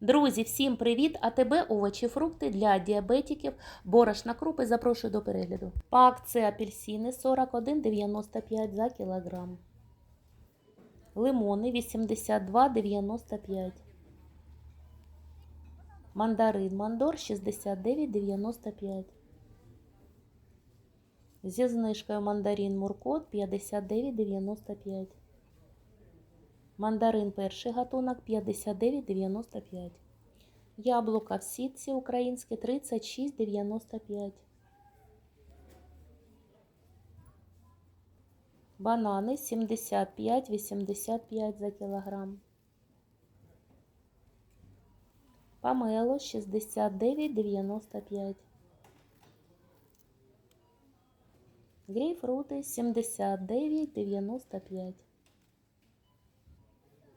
Друзі, всім привіт! А тебе овочі, фрукти для діабетиків, борошна крупи. Запрошую до перегляду. По акції апельсини 41,95 за кілограм. Лимони 82,95. Мандарин Мандор 69,95. Зі знижкою мандарин Муркот 59,95. Мандарин перший гатунок 59,95. Яблука в сітці українське 36,95. Банани 75,85 за кілограм. Памело 69,95. Грейпфрути 79,95.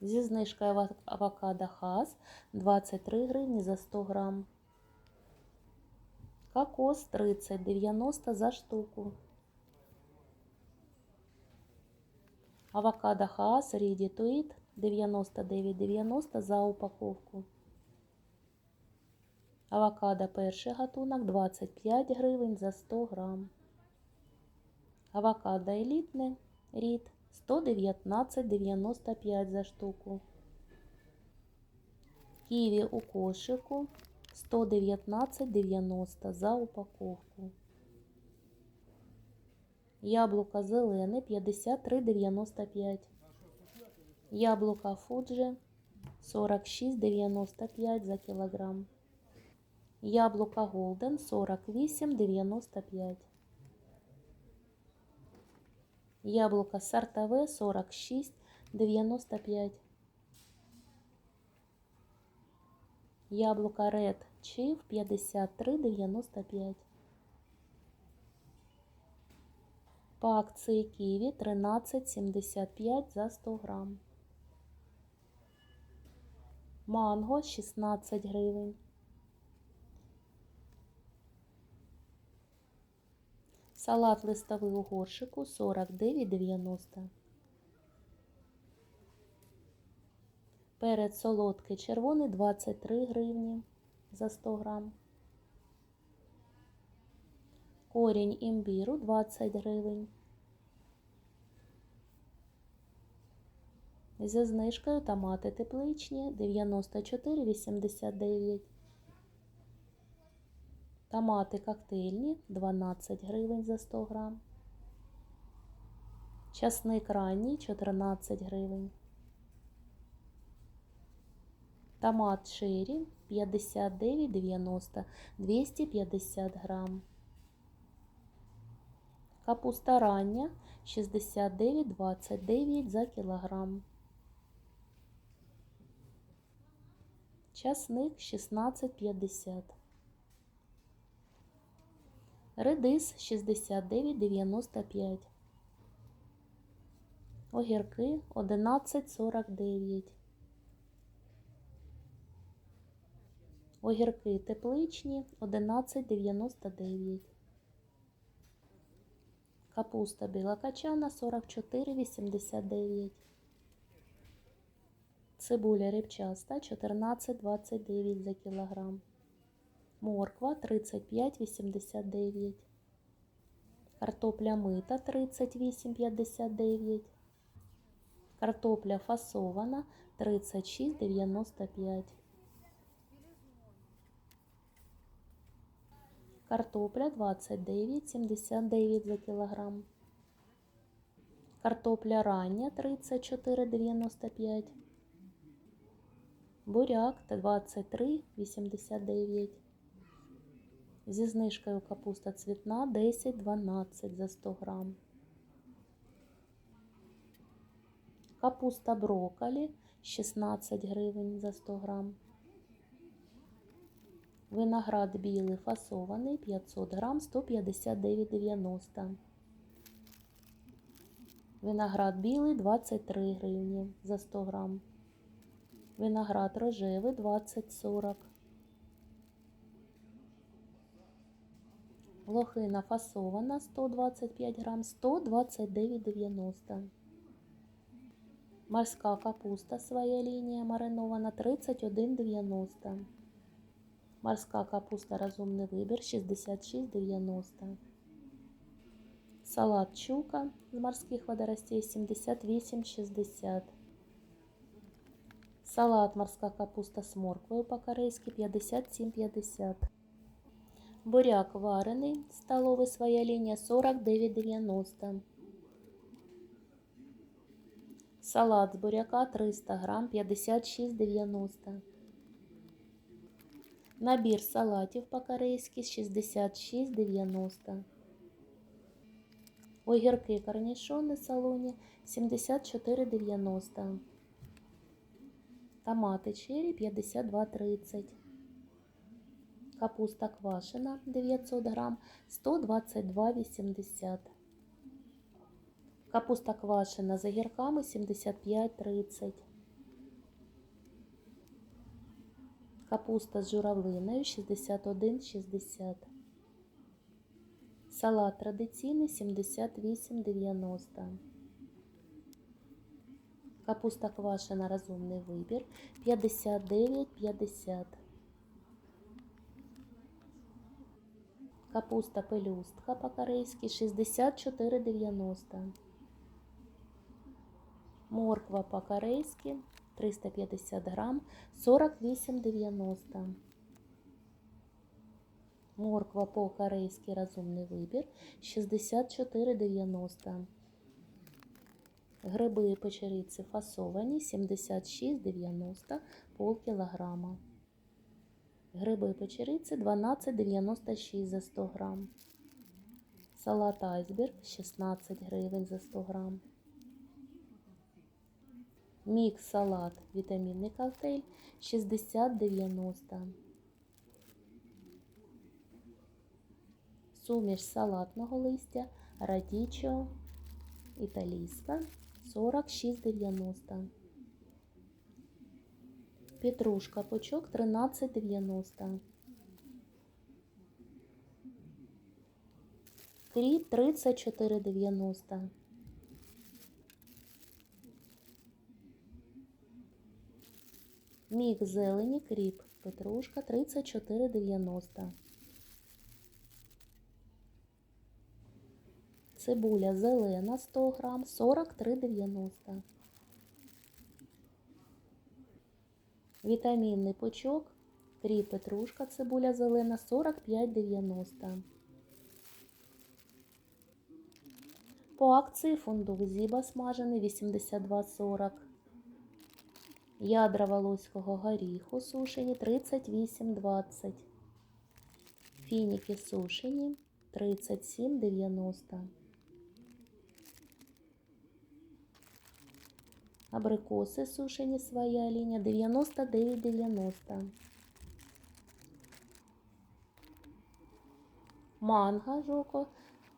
Зі знижкою авокадо хас 23 гривні за 100 грам. Кокос 30,90 за штуку. Авокадо хас ready to eat 99,90 за упаковку. Авокадо перший гатунок 25 гривень за 100 грам. Авокадо елітне рід 119,95 за штуку. Ківі у кошику 119,90 за упаковку. Яблука зелене 53,95. Яблука Фуджи 46,95 за кілограм. Яблука Голден 48,95. Яблуко сортове 46,95. Яблуко Red Chief 53,95. По акції Києві 13,75 за 100 грам. Манго 16 гривень. Салат листовий у горшику 49,90. Перець солодкий червоний 23 гривні за 100 грам. Корінь імбіру 20 гривень. Зі знижкою томати тепличні 94,89. Томати коктейльні 12 гривень за 100 грам. Часник ранній 14 гривень. Томат шері 59,90 250 грам. Капуста рання 69,29 за кілограм. Часник 16,50. Редис 69,95. Огірки 11,49. Огірки тепличні 11,99. Капуста білокачана 44,89. Цибуля рибчаста 14,29 за кілограм. Морква 35,89. Картопля мита 38,59. Картопля фасована 36,95. Картопля 29,79 за кілограм. Картопля рання 34,95. Буряк 23,89. Зі знижкою капуста цвітна 10-12 за 100 грам. Капуста брокколі 16 гривень за 100 грам. Виноград білий фасований 500 грам 159,90. Виноград білий 23 гривні за 100 грам. Виноград рожевий 20-40. Лохина фасована 125 грам 129,90. Морська капуста своя лінія маринована 31,90. Морська капуста розумний вибір 66,90. Салат чука з морських водоростей 78,60. Салат морська капуста з морквою по-корейськи 57,50. Буряк варений столовий своя лінія 49,90. Салат з буряка 300 грам 56,90. Набір салатів по-корейськи 66,90. Огірки корнішони салоні 74,90. Томати черрі 52,30. Капуста квашена 900 грам 122,80. Капуста квашена з огірками 75,30. Капуста з журавлиною 61,60. Салат традиційний 78,90. Капуста квашена розумний вибір 59,50. Капуста пелюстка по-корейськи 64,90. Морква по-корейськи 350 грам 48,90. Морква по-корейськи розумний вибір 64,90. Гриби печериці фасовані 76,90 пол кілограма. Гриби печериці 12,96 за 100 грам. Салат айсберг 16 гривень за 100 грам. Мікс салат вітамінний коктейль 60,90. Суміш салатного листя радічо італійська 46,90. Петрушка пучок 13,90. Кріп 34,90. Мікс зелені кріп петрушка 34,90. Цибуля зелена 100 грам 43,90. Вітамінний пучок, кріп петрушка, цибуля зелена 45,90. По акції фундук зіба смажений 82,40. Ядра волоського горіху сушені 38,20. Фініки сушені 37,90. Абрикоси сушені своя лінія 99,90. Манго жоко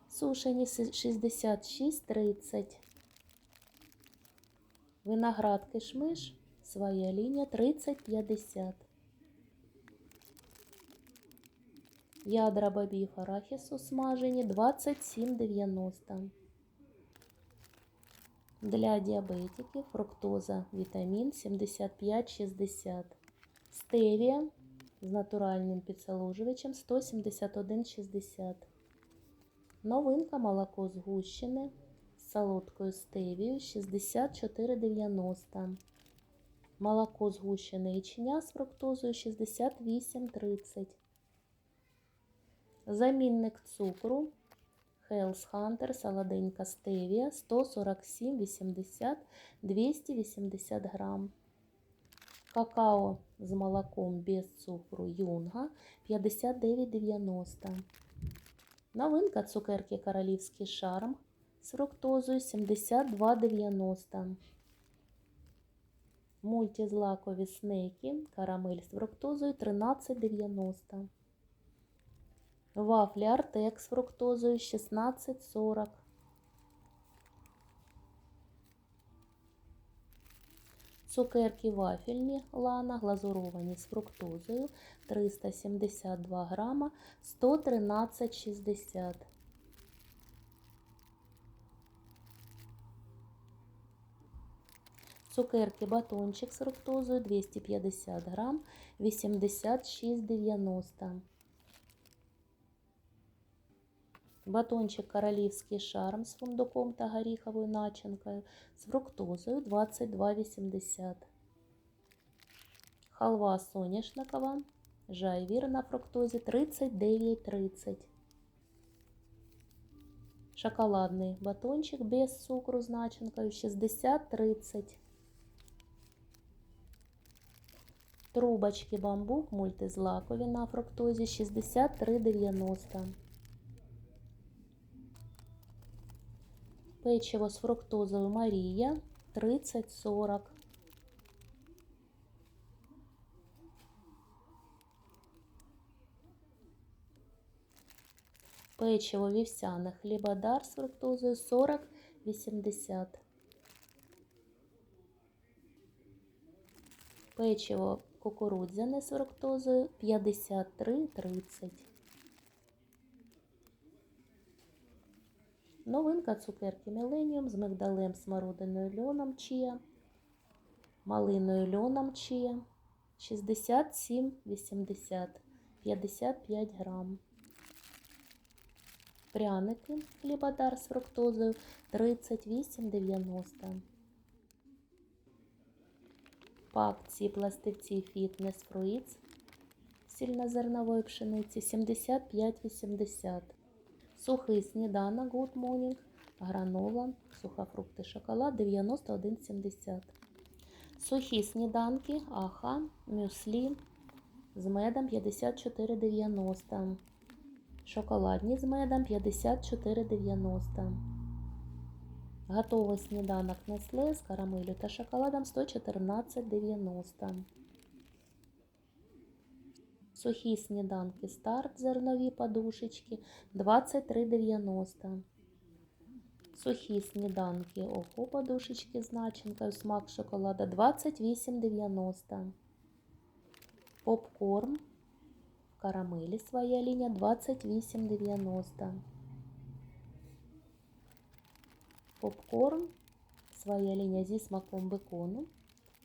сушені 66,30. Виноград кишмиш своя лінія 30,50. Ядра бобів арахісу смажені 27,90. Для діабетиків фруктоза, вітамін 75,60. Стевія з натуральним підсолоджувачем 171,60. Новинка молоко згущене з солодкою стевією 64,90. Молоко згущене ячня з фруктозою 68,30. Замінник цукру Health Hunter солоденька стевія 147,80 280 грам. Какао з молоком без цукру юнга 59,90. Новинка цукерки королівський шарм з фруктозою 72,90. Мультизлакові снеки карамель з фруктозою 13,90. Вафлі Артек з фруктозою 16,40. Цукерки вафельні лана глазуровані з фруктозою 372 грама 113,60. Цукерки батончик з фруктозою 250 грам, 86,90. Батончик королівський шарм з фундуком та горіховою начинкою з фруктозою 22,80. Халва соняшникова, жайвір на фруктозі 39,30. Шоколадний батончик без цукру з начинкою 60-30. Трубочки бамбук мультизлакові на фруктозі 63,90. Печиво з фруктозою Марія 30-40. Печиво вівсяне хлібодар з фруктозою 40-80. Печиво кукурудзяне з фруктозою 53-30. Новинка цукерки Міленіум з мигдалем, смородиною льоном чия, малиною льоном чия 67,80, 55 грам. Пряники хлібодар з фруктозою 38,90. По акції пластивці фітнес фруїц сільнозернової пшениці 75,80. Сухий сніданок Good Morning, гранола, сухофрукти, шоколад 91,70. Сухі сніданки Аха, мюслі з медом 54,90. Шоколадні з медом 54,90. Готовий сніданок Nestle з карамелю та шоколадом 114,90. Сухі сніданки старт зернові подушечки 23,90. Сухі сніданки ого подушечки з начинкою смак шоколада 28,90. Попкорн карамелі своя лінія 28,90. Попкорн своя лінія зі смаком бекону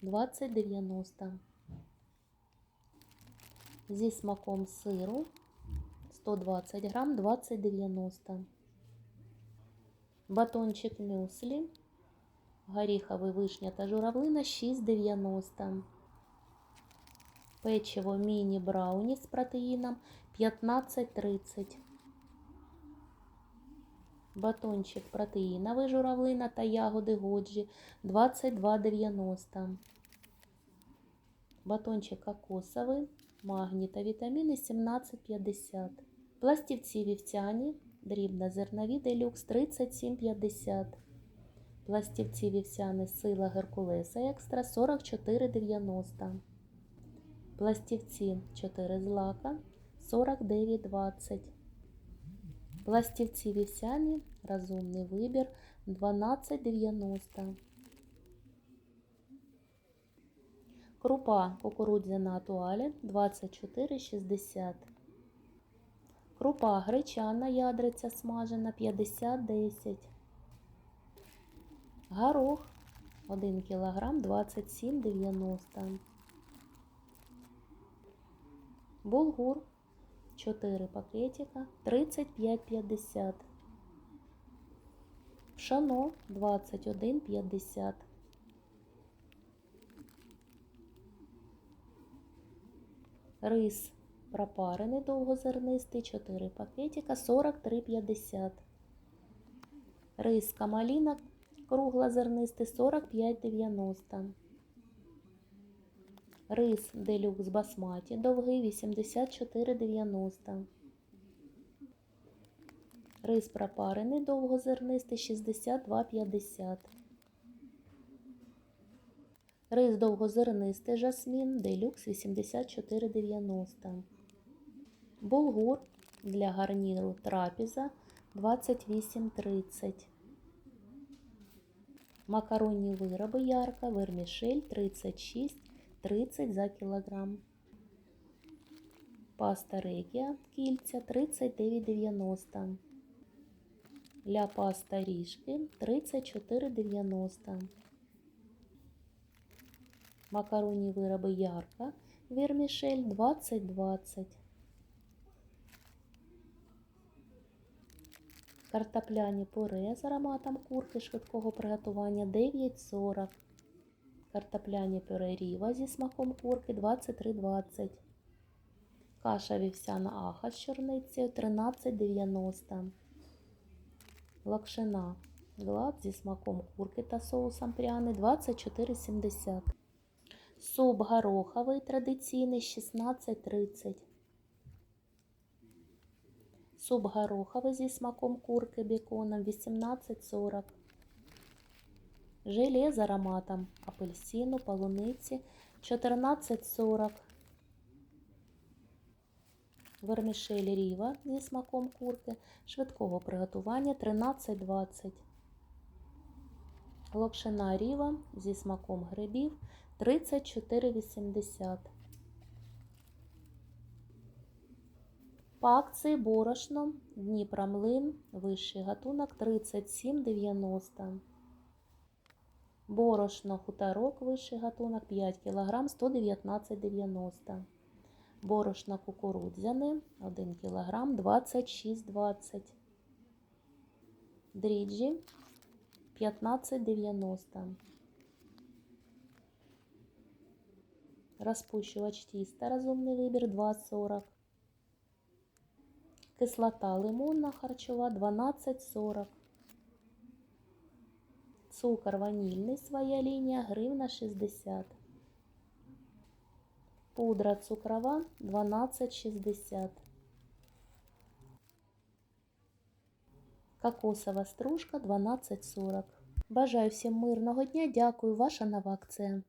20,90. Зі смаком сиру 120 грам 20,90. Батончик мюслі, горіховий вишня та журавлина 6,90. Печиво міні брауні з протеїном 15,30. Батончик протеїновий журавлина та ягоди годжі 22,90. Батончик кокосовий, магній та вітаміни 17,50. Пластівці вівсяні, дрібнозернові делюкс 37,50. Пластівці вівсяні сила Геркулеса екстра 44,90. Пластівці 4 злака 49,20. Пластівці вівсяні, розумний вибір 12,90. Крупа кукурудзяна туале 24,60. Крупа гречана ядриця смажена 50,10. Горох 1 кг 27,90. Булгур 4 пакетика 35,50. Пшано 21,50. Рис пропарений довгозернистий 4 пакетика 43,50. Рис камаліна круглозернистий 45,90. Рис делюкс басматі довгий 84,90. Рис пропарений довгозернистий 62,50. Рис довгозернистий жасмін делюкс 84,90. Булгур для гарніру трапеза 28,30. Макаронні вироби ярка, вермішель 36 30 за кілограм. Паста регія кільця 39,90. Ля паста ріжки 34,90. Макаронні вироби Ярка. Вірмішель 2020. Картопляні пюре з ароматом курки швидкого приготування 9,40. Картопляні пюре Ріва зі смаком курки 23,20. Каша вівсяна аха з чорницею 13,90. Лакшина глад зі смаком курки та соусом пряний 24,70. Суп гороховий традиційний 16,30. Суп гороховий зі смаком курки беконом 18,40. Желе з ароматом апельсину, полуниці 14,40. Вермішель ріва зі смаком курки швидкого приготування 13,20. Локшина ріва зі смаком грибів 34,80. По акції борошно Дніпромлин, вищий гатунок 37,90. Борошно хуторок, вищий гатунок 5 кг 119,90. Борошно кукурудзяне 1 кг 26,20. Дріджі 15,90. Розпущувач тіста розумний вибір 2,40. Кислота лимонна харчова 12,40. Цукор ванільний своя лінія гривна 60. Пудра цукрова 12,60. Кокосова стружка 12,40. Бажаю всім мирного дня. Дякую. Ваша нова акція.